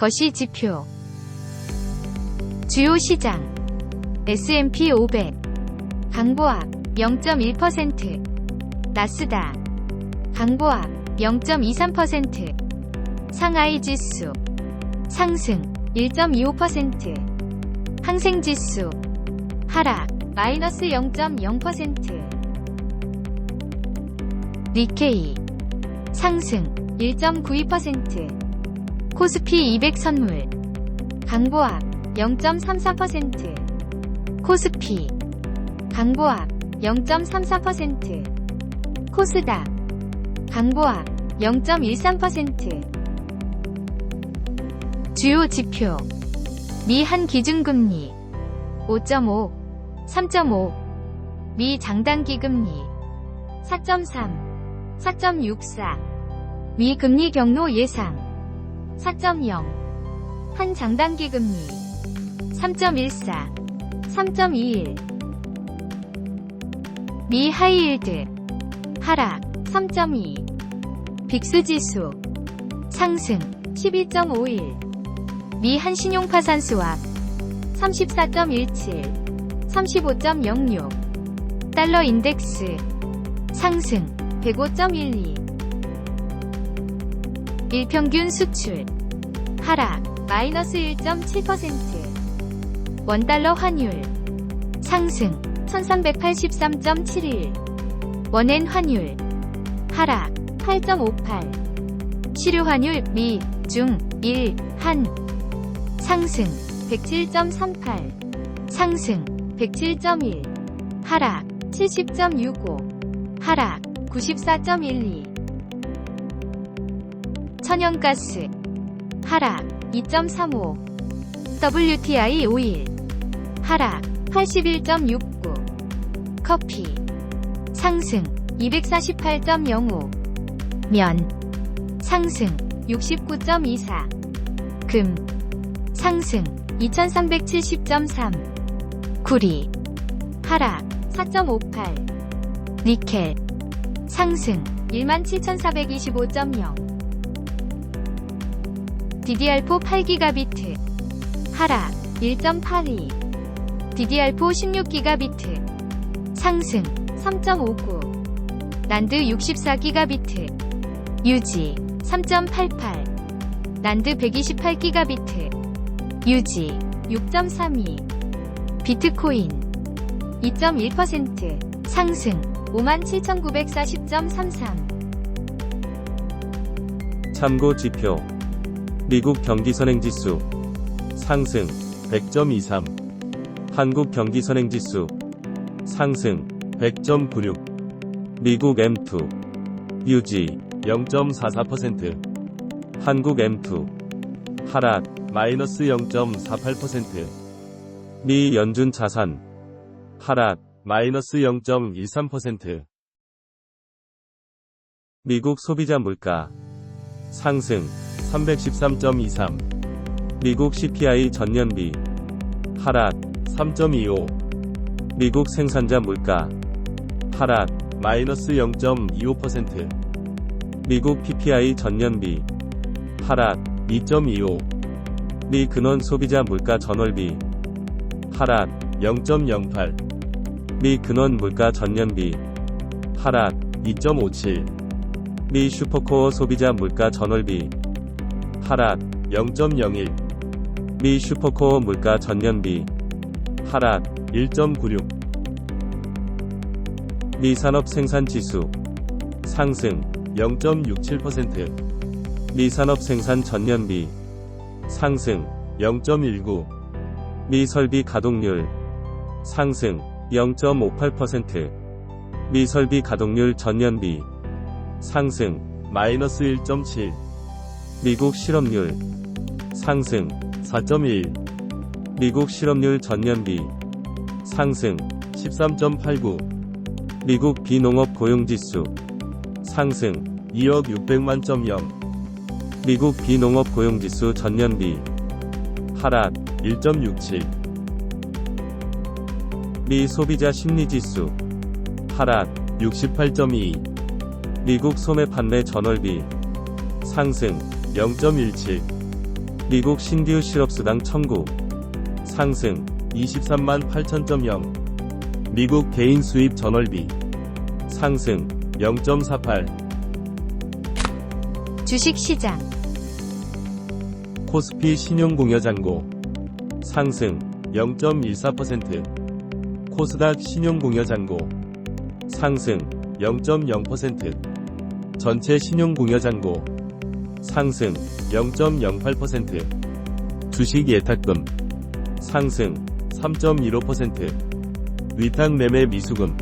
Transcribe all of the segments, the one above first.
거시 지표. 주요 시장. S&P 500 강보합 0.1% 나스닥. 강보합 0.23% 상하이 지수. 상승 1.25% 항생 지수. 하락 마이너스 0.0% 니케이. 상승 1.92% 코스피 200 선물. 강보합 0.34% 코스피 강보합 0.34% 코스닥 강보합 0.13% 주요 지표. 미 한 기준금리 5.5 3.5 미 장단기 금리 4.3 4.64 미 금리 경로 예상 4.0 한 장단기 금리. 3.14 3.21 미 하이힐드. 하락. 3.2 빅스 지수. 상승. 12.51 미 한신용파산 수합 34.17 35.06 달러 인덱스. 상승. 105.12 일평균 수출. 하락 마이너스 1.7% 원달러 환율. 상승 1383.71 원엔 환율. 하락 8.58 시류 환율 미, 중, 일, 한. 상승 107.38 상승 107.1 하락 70.65 하락 94.12 천연가스 하락 2.35 WTI 오일 하락 81.69 커피 상승 248.05 면 상승 69.24 금 상승 2370.3 구리 하락 4.58 니켈 상승 17425.0 DDR4 8기가비트. 하락 1.82 DDR4 16기가비트. 상승 3.59 난드 64기가비트. 유지 3.88 난드 128기가비트. 유지 6.32 비트코인 2.1% 상승 57,940.33 참고 지표 미국 경기선행지수 상승 100.23 한국 경기선행지수 상승 100.96 미국 M2 유지 0.44% 한국 M2 하락 마이너스 0.48%. 미 연준 자산 하락 마이너스 0.13%. 미국 소비자 물가 상승 313.23. 미국 CPI 전년비 하락 3.25. 미국 생산자 물가 하락 마이너스 0.25%. 미국 PPI 전년비 하락 2.25. 미 근원 소비자 물가 전월비 하락 0.08. 미 근원 물가 전년비 하락 2.57. 미 슈퍼코어 소비자 물가 전월비 하락 0.01. 미 슈퍼코어 물가 전년비 하락 1.96. 미 산업 생산 지수 상승 0.67%. 미 산업 생산 전년비 상승 0.19. 미 설비 가동률 상승 0.58%. 미 설비 가동률 전년비 상승 마이너스 1.7. 미국 실업률 상승 4.1. 미국 실업률 전년비 상승 13.89. 미국 비농업 고용지수 상승 2억 600만 점 0. 미국 비농업 고용지수 전년비 하락 1.67. 미 소비자 심리지수 하락 68.2. 미국 소매 판매 전월비 상승 0.17. 미국 신규 실업수당 청구. 상승 23만 8천점0 미국 개인 수입 전월비. 상승 0.48 주식시장, 코스피 신용공여잔고. 상승 0.14% 코스닥 신용공여잔고. 상승 0.0% 전체 신용공여잔고 상승 0.08% 주식 예탁금 상승 3.15% 위탁 매매 미수금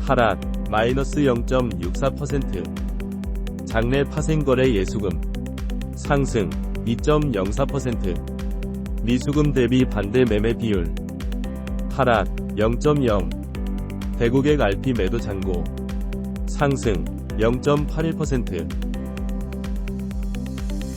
하락 마이너스 0.64% 장내 파생거래 예수금 상승 2.04% 미수금 대비 반대 매매 비율 하락 0.0 대고객 RP 매도 잔고 상승 0.81%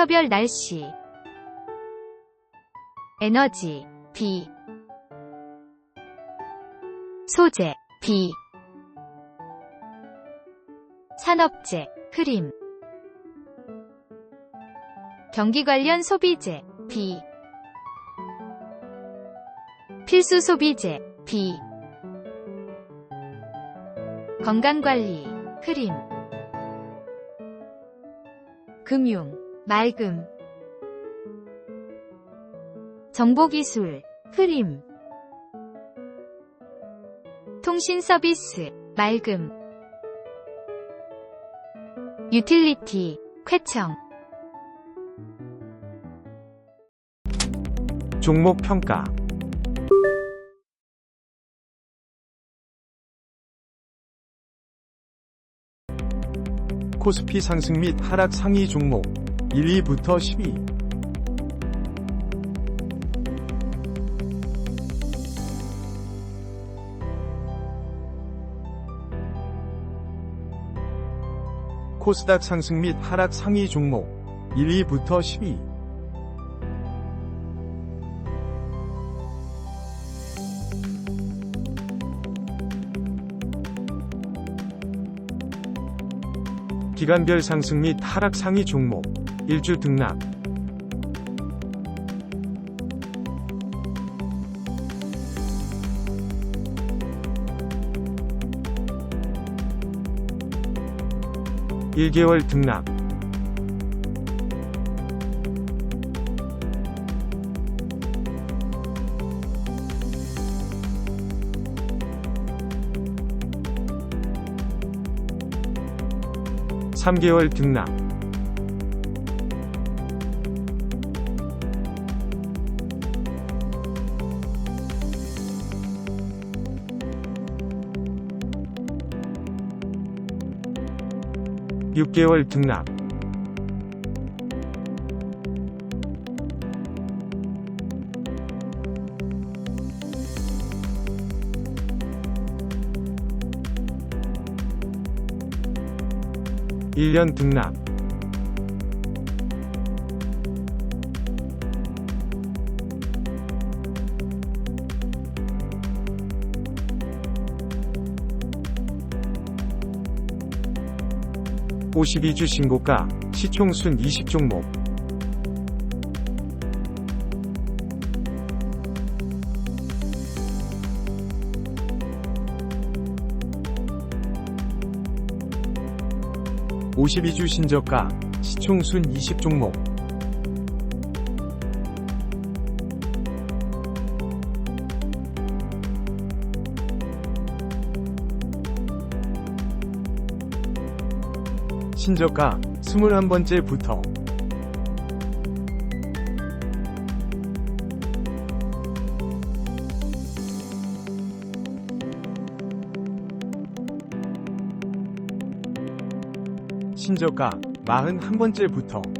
섹터별 날씨, 에너지, B, 소재, B, 산업재, 흐림, 경기 관련 소비재, B, 필수 소비재, B, 건강관리, 흐림, 금융, 맑음, 정보기술, 흐림, 통신 서비스, 맑음, 유틸리티, 쾌청, 종목 평가. 코스피 상승 및 하락 상위 종목 1위부터 10위 코스닥 상승 및 하락 상위 종목 1위부터 10위 기간별 상승 및 하락 상위 종목 1주 등락. (1개월) 등락. (3개월) 등락 (6개월) 등락. (1년) 등락 52주 신고가, 시총순 20종목. (52주) 신저가 시총순 20종목 신저가 21번째부터. 신저가 41번째부터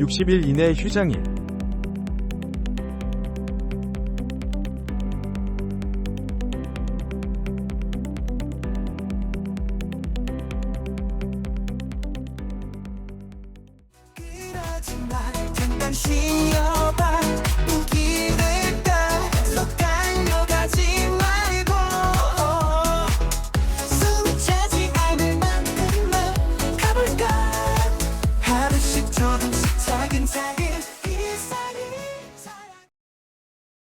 (60일) 이내 휴장일. 그러지 마 잠깐 쉬어